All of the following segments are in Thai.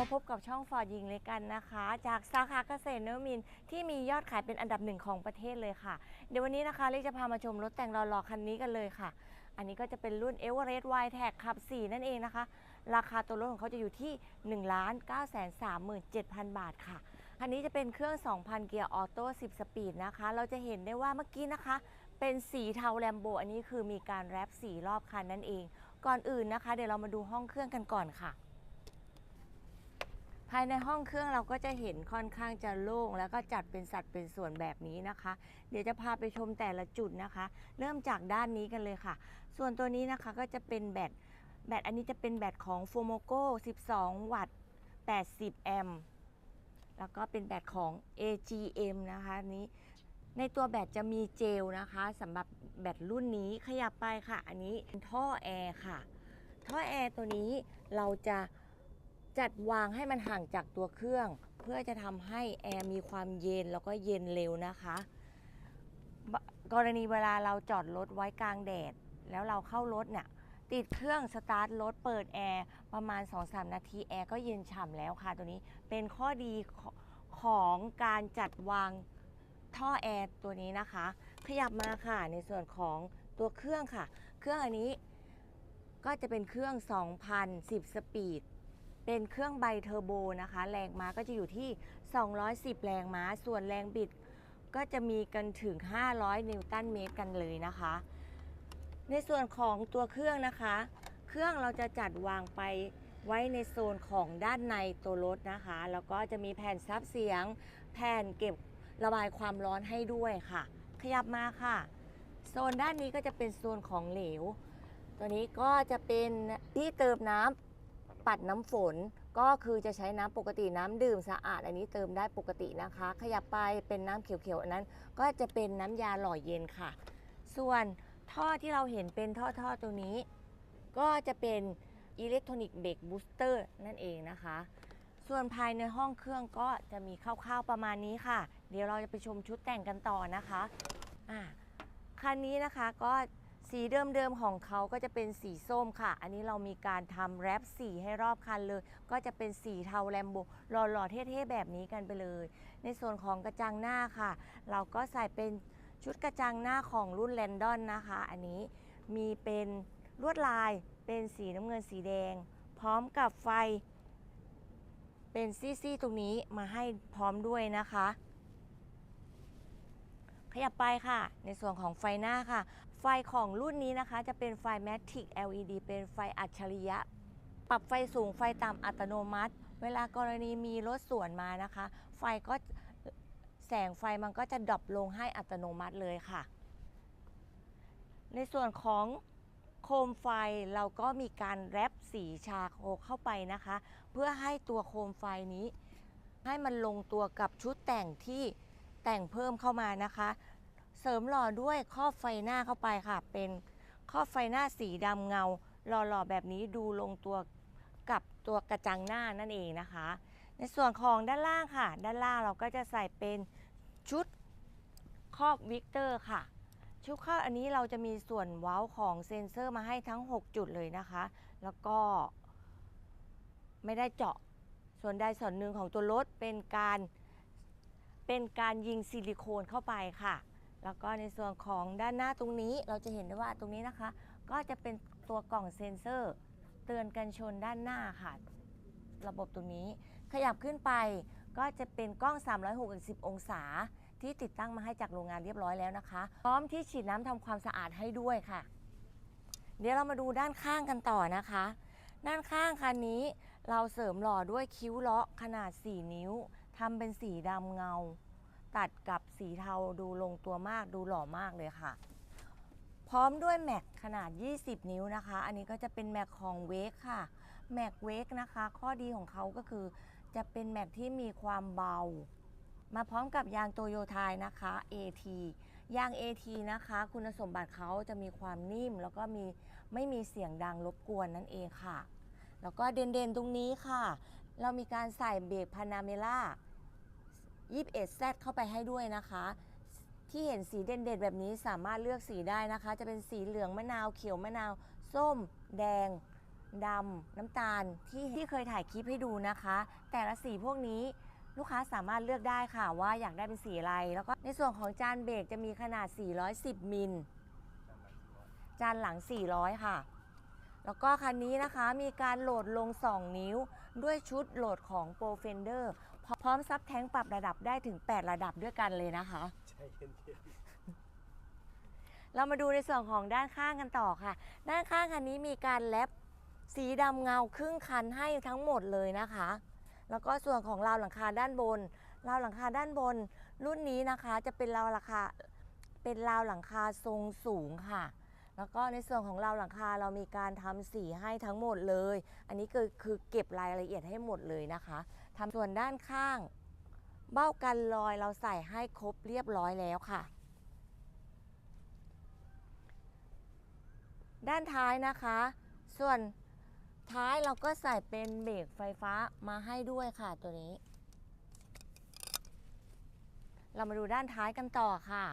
มาพบกับช่องฟอร์ดยิงเลยกันนะคะ จากสาขาเกษตรนวมินที่มียอดขายเป็นอันดับหนึ่งของประเทศเลยค่ะ เดี๋ยววันนี้นะคะเล็กจะพามาชมรถแต่งหล่อๆคันนี้กันเลยค่ะ อันนี้ก็จะเป็นรุ่น e v e r e s t y t e c ขับ 4 นั่นเองนะคะ ราคาตัวรถของเขาจะอยู่ที่ 1 9 3 7 0 0 0 บาทค่ะคันนี้จะเป็นเครื่อง 2,000 เกียร์ออโต้ 10 สปีดนะคะ เราจะเห็นได้ว่าเมื่อกี้นะคะ เป็นสีเทาแลมโบอันนี้คือมีการแรปสีรอบคันนั่นเอง ก่อนอื่นนะคะ เดี๋ยวเรามาดูห้องเครื่องกันก่อนค่ะ ภายในห้องเครื่องเราก็จะเห็นค่อนข้างจะโล่งแล้วก็จัดเป็นสัดเป็นส่วนแบบนี้นะคะ เดี๋ยวจะพาไปชมแต่ละจุดนะคะ เริ่มจากด้านนี้กันเลยค่ะ ส่วนตัวนี้นะคะก็จะเป็นแบตแบตอันนี้จะเป็นแบตของ f o m o c o 12 วัตต์ 80 แอมป์แล้วก็เป็นแบตของ AGM นะคะนนี้ในตัวแบตจะมีเจลนะคะสำหรับแบตรุ่นนี้ขยับไปค่ะ อันนี้เป็นท่อแอร์ค่ะ ท่อแอร์ตัวนี้เราจะ จัดวางให้มันห่างจากตัวเครื่อง เพื่อจะทำให้แอร์มีความเย็นแล้วก็เย็นเร็วนะคะ กรณีเวลาเราจอดรถไว้กลางแดด แล้วเราเข้ารถเนี่ยติดเครื่องสตาร์ทรถเปิดแอร์ประมาณ 2-3 นาทีแอร์ก็เย็นฉ่ำแล้วค่ะตัวนี้เป็นข้อดีของของการจัดวางท่อแอร์ตัวนี้นะคะ ขยับมาค่ะในส่วนของตัวเครื่องค่ะ เครื่องอันนี้ก็จะเป็นเครื่อง 2,010 สปีด เป็นเครื่องไบเทอร์โบนะคะ แรงม้าก็จะอยู่ที่ 210 แรงม้า ส่วนแรงบิดก็จะมีกันถึง 500 นิวตันเมตรกันเลยนะคะ ในส่วนของตัวเครื่องนะคะ เครื่องเราจะจัดวางไปไว้ในโซนของด้านในตัวรถนะคะ แล้วก็จะมีแผ่นซับเสียง แผ่นเก็บระบายความร้อนให้ด้วยค่ะ ขยับมาค่ะ โซนด้านนี้ก็จะเป็นโซนของเหลว ตัวนี้ก็จะเป็นที่เติมน้ำ ปัดน้ำฝนก็คือจะใช้น้ำปกติน้ำดื่มสะอาด อันนี้เติมได้ปกตินะคะ ขยับไปเป็นน้ำเขียวๆอันนั้น ก็จะเป็นน้ำยาหล่อเย็นค่ะ ส่วนท่อที่เราเห็นเป็นท่อท่อๆตรงนี้ ก็จะเป็นอิเล็กทรอนิกส์เบรกบูสเตอร์นั่นเองนะคะ ส่วนภายในห้องเครื่องก็จะมีคร่าวๆประมาณนี้ค่ะ เดี๋ยวเราจะไปชมชุดแต่งกันต่อนะคะอ่าคันนี้นะคะก็ สีเดิมๆของเขาก็จะเป็นสีส้มค่ะ อันนี้เรามีการทำแรปสีให้รอบคันเลย ก็จะเป็นสีเทาแลมโบหล่อๆเท่ๆแบบนี้กันไปเลย ในส่วนของกระจังหน้าค่ะ เราก็ใส่เป็นชุดกระจังหน้าของรุ่นแลนดอนนะคะ อันนี้มีเป็นลวดลายเป็นสีน้ำเงินสีแดง พร้อมกับไฟ เป็นซี่ๆตรงนี้มาให้พร้อมด้วยนะคะ ขยับไปค่ะ ในส่วนของไฟหน้าค่ะ ไฟของรุ่นนี้นะคะจะเป็นไฟ Matic LED เป็นไฟอัจฉริยะ ปรับไฟสูงไฟต่ำอัตโนมัติ เวลากรณีมีรถสวนมานะคะ ไฟก็แสงไฟมันก็จะดรอปลงให้อัตโนมัติเลยค่ะ ในส่วนของโคมไฟเราก็มีการแรปสีชาโคเข้าไปนะคะ เพื่อให้ตัวโคมไฟนี้ ให้มันลงตัวกับชุดแต่งที่แต่งเพิ่มเข้ามานะคะ เสริมหล่อด้วยครอบไฟหน้าเข้าไปค่ะ เป็นครอบไฟหน้าสีดำเงาหล่อๆแบบนี้ดูลงตัวกับตัวกระจังหน้านั่นเองนะคะ ในส่วนของด้านล่างค่ะ ด้านล่างเราก็จะใส่เป็นชุดครอบวิกเตอร์ค่ะ ชุดครอบอันนี้เราจะมีส่วนเว้าของเซ็นเซอร์มาให้ทั้ง 6 จุดเลยนะคะ แล้วก็ไม่ได้เจาะส่วนใดส่วนหนึ่งของตัวรถเป็นการเป็นการยิงซิลิโคนเข้าไปค่ะ แล้วก็ในส่วนของด้านหน้าตรงนี้เราจะเห็นได้ว่าตรงนี้นะคะ ก็จะเป็นตัวกล่องเซ็นเซอร์ เตือนกันชนด้านหน้าค่ะ ระบบตรงนี้ ขยับขึ้นไปก็จะเป็นกล้อง 360 องศา ที่ติดตั้งมาให้จากโรงงานเรียบร้อยแล้วนะคะ พร้อมที่ฉีดน้ำทำความสะอาดให้ด้วยค่ะ เดี๋ยวเรามาดูด้านข้างกันต่อนะคะ ด้านข้างคันนี้เราเสริมหล่อด้วยคิ้วเลาะขนาด 4 นิ้วทำเป็นสีดำเงา ตัดกับสีเทาดูลงตัวมากดูหล่อมากเลยค่ะ พร้อมด้วยแม็กขนาด 20 นิ้วนะคะ อันนี้ก็จะเป็นแม็กของเวกค่ะแม็กเวกนะคะ ข้อดีของเขาก็คือจะเป็นแม็กที่มีความเบา มาพร้อมกับยางโตโยไทยนะคะ AT ยาง AT นะคะ คุณสมบัติเขาจะมีความนิ่ม แล้วก็มีไม่มีเสียงดังรบกวนนั่นเองค่ะ แล้วก็เด่นๆตรงนี้ค่ะ เรามีการใส่เบรกพานาเมล่า 21Z เข้าไปให้ด้วยนะคะ ที่เห็นสีเด่นๆแบบนี้สามารถเลือกสีได้นะคะ จะเป็นสีเหลืองมะนาวเขียวมะนาว ส้ม แดงดำน้ำตาลที่ที่เคยถ่ายคลิปให้ดูนะคะ แต่ละสีพวกนี้ลูกค้าสามารถเลือกได้ค่ะว่าอยากได้เป็นสีอะไร แล้วก็ในส่วนของจานเบรกจะมีขนาด 410 มิล จานหลัง 400 ค่ะ แล้วก็คันนี้นะคะมีการโหลดลง 2 นิ้ว ด้วยชุดโหลดของ Pro Fender พร้อมซับแท้งปรับระดับได้ถึง 8 ระดับด้วยกันเลยนะคะใจเย็นเรามาดูในส่วนของด้านข้างกันต่อค่ะ ด้านข้างคันนี้มีการแลปสีดำเงาครึ่งคันให้ทั้งหมดเลยนะคะ แล้วก็ส่วนของราวหลังคาด้านบน ราวหลังคาด้านบน รุ่นนี้นะคะจะเป็นราวหลังคาเป็นราวหลังคาทรงสูงค่ะ แล้วก็ในส่วนของเราหลังคาเรามีการทำสีให้ทั้งหมดเลย อันนี้คือคือเก็บรายละเอียดให้หมดเลยนะคะทำส่วนด้านข้าง เบ้ากันรอยเราใส่ให้ครบเรียบร้อยแล้วค่ะ ด้านท้ายนะคะ ส่วนท้ายเราก็ใส่เป็นเบรกไฟฟ้ามาให้ด้วยค่ะตัวนี้ เรามาดูด้านท้ายกันต่อค่ะ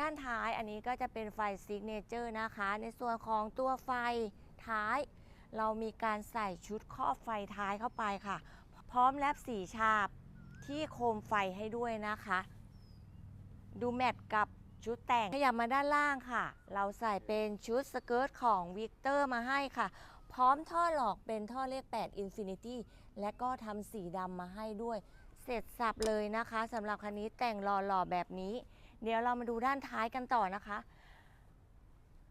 ด้านท้ายอันนี้ก็จะเป็นไฟซิกเนเจอร์นะคะ ในส่วนของตัวไฟท้าย เรามีการใส่ชุดครอบไฟท้ายเข้าไปค่ะ พร้อมแลบสีฉาบที่โคมไฟให้ด้วยนะคะ ดูแมทกับชุดแต่งขยับมาด้านล่างค่ะ เราใส่เป็นชุดสเกิร์ตของวิกเตอร์มาให้ค่ะ พร้อมท่อหลอกเป็นท่อเลข 8 Infinity และก็ทำสีดำมาให้ด้วย เสร็จสับเลยนะคะสำหรับคันนี้แต่งหล่อๆแบบนี้ เดี๋ยวเรามาดูด้านท้ายกันต่อนะคะ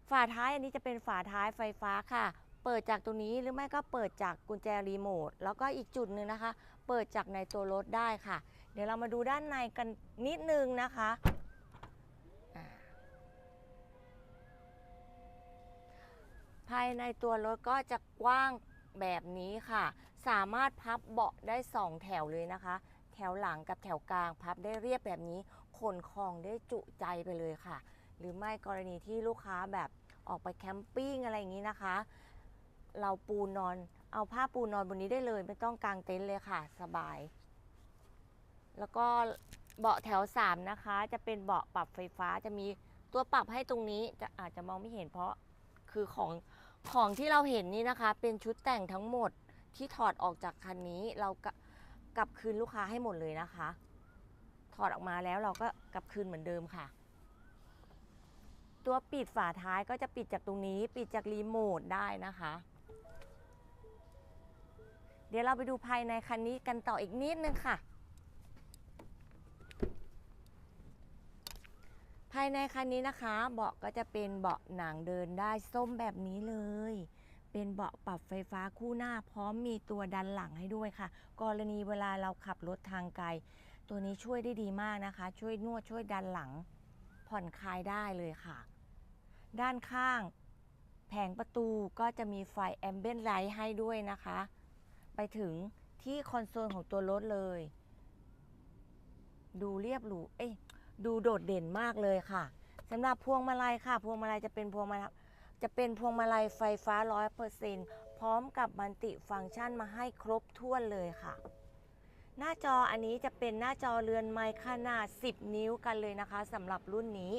ฝาท้ายอันนี้จะเป็นฝาท้ายไฟฟ้าค่ะ เปิดจากตรงนี้หรือไม่ก็เปิดจากกุญแจรีโมท แล้วก็อีกจุดหนึ่งนะคะ เปิดจากในตัวรถได้ค่ะ เดี๋ยวเรามาดูด้านในกันนิดนึงนะคะภายในตัวรถก็จะกว้างแบบนี้ค่ะ สามารถพับเบาะได้ 2 แถวเลยนะคะ แถวหลังกับแถวกลางพับได้เรียบแบบนี้ขนของได้จุใจไปเลยค่ะ หรือไม่กรณีที่ลูกค้าแบบออกไปแคมปิ้งอะไรอย่างนี้นะคะ เราปูนอนเอาผ้าปูนอนบนนี้ได้เลย ไม่ต้องกางเต็นท์เลยค่ะ สบาย แล้วก็เบาะแถว 3 นะคะ จะเป็นเบาะปรับไฟฟ้าจะมีตัวปรับให้ตรงนี้จะอาจจะมองไม่เห็นเพราะคือของของที่เราเห็นนี่นะคะ เป็นชุดแต่งทั้งหมดที่ถอดออกจากคันนี้เรา กลับคืนลูกค้าให้หมดเลยนะคะ ถอดออกมาแล้วเราก็กลับคืนเหมือนเดิมค่ะ ตัวปิดฝาท้ายก็จะปิดจากตรงนี้ ปิดจากรีโมทได้นะคะ เดี๋ยวเราไปดูภายในคันนี้กันต่ออีกนิดนึงค่ะ ภายในคันนี้นะคะ เบาะก็จะเป็นเบาะหนังเดินได้ส้มแบบนี้เลย เป็นเบาะปรับไฟฟ้าคู่หน้า พร้อมมีตัวดันหลังให้ด้วยค่ะ กรณีเวลาเราขับรถทางไกล ตัวนี้ช่วยได้ดีมากนะคะ ช่วยนวดช่วยดันหลัง ผ่อนคลายได้เลยค่ะ ด้านข้าง แผงประตูก็จะมีไฟแอมเบียนไลท์ให้ด้วยนะคะ ไปถึงที่คอนโซลของตัวรถเลย ดูเรียบหรูเอ้ยดูโดดเด่นมากเลยค่ะสำหรับพวงมาลัยค่ะ พวงมาลัยจะเป็นพวงมาลัย จะเป็นพวงมาลัยไฟฟ้า 100%พร้อมกับมันติฟังก์ชันมาให้ครบถ้วนเลยค่ะ หน้าจออันนี้จะเป็นหน้าจอเรือนไม้ขนาด 10 นิ้วกันเลยนะคะสำหรับรุ่นนี้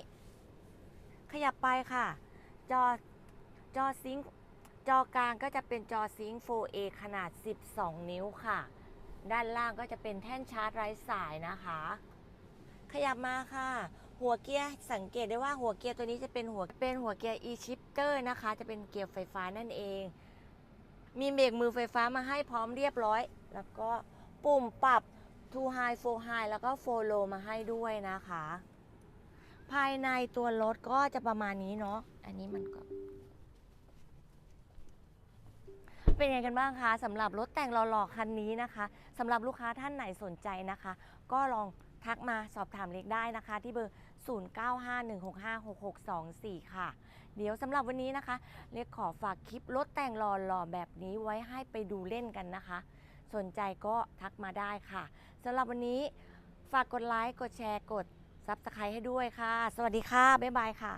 ขยับไปค่ะ จอจอซิงจอกลางก็จะเป็นจอซิง 4A ขนาด 12 นิ้วค่ะ ด้านล่างก็จะเป็นแท่นชาร์จไร้สายนะคะ ขยับมาค่ะ หัวเกียร์สังเกตได้ว่าหัวเกียร์ตัวนี้จะเป็นหัวเป็นหัวเกียร์ e-shifter นะคะ จะเป็นเกียร์ไฟฟ้านั่นเอง มีเบรกมือไฟฟ้ามาให้พร้อมเรียบร้อย แล้วก็ปุ่มปรับ two high four high แล้วก็ four low มาให้ด้วยนะคะ ภายในตัวรถก็จะประมาณนี้เนาะอันนี้มันก็เป็นไงกันบ้างคะสำหรับรถแต่งหล่อๆคันนี้นะคะสำหรับลูกค้าท่านไหนสนใจนะคะ ก็ลองทักมาสอบถามเล็กได้นะคะ ที่เบอร์ 0951656624 ค่ะ เดี๋ยวสำหรับวันนี้นะคะ เล็กขอฝากคลิปรถแต่งหล่อๆแบบนี้ไว้ให้ไปดูเล่นกันนะคะ สนใจก็ทักมาได้ค่ะสำหรับวันนี้ฝากกดไลค์ กดแชร์ กด Subscribe ให้ด้วยค่ะ สวัสดีค่ะ บ๊ายบายค่ะ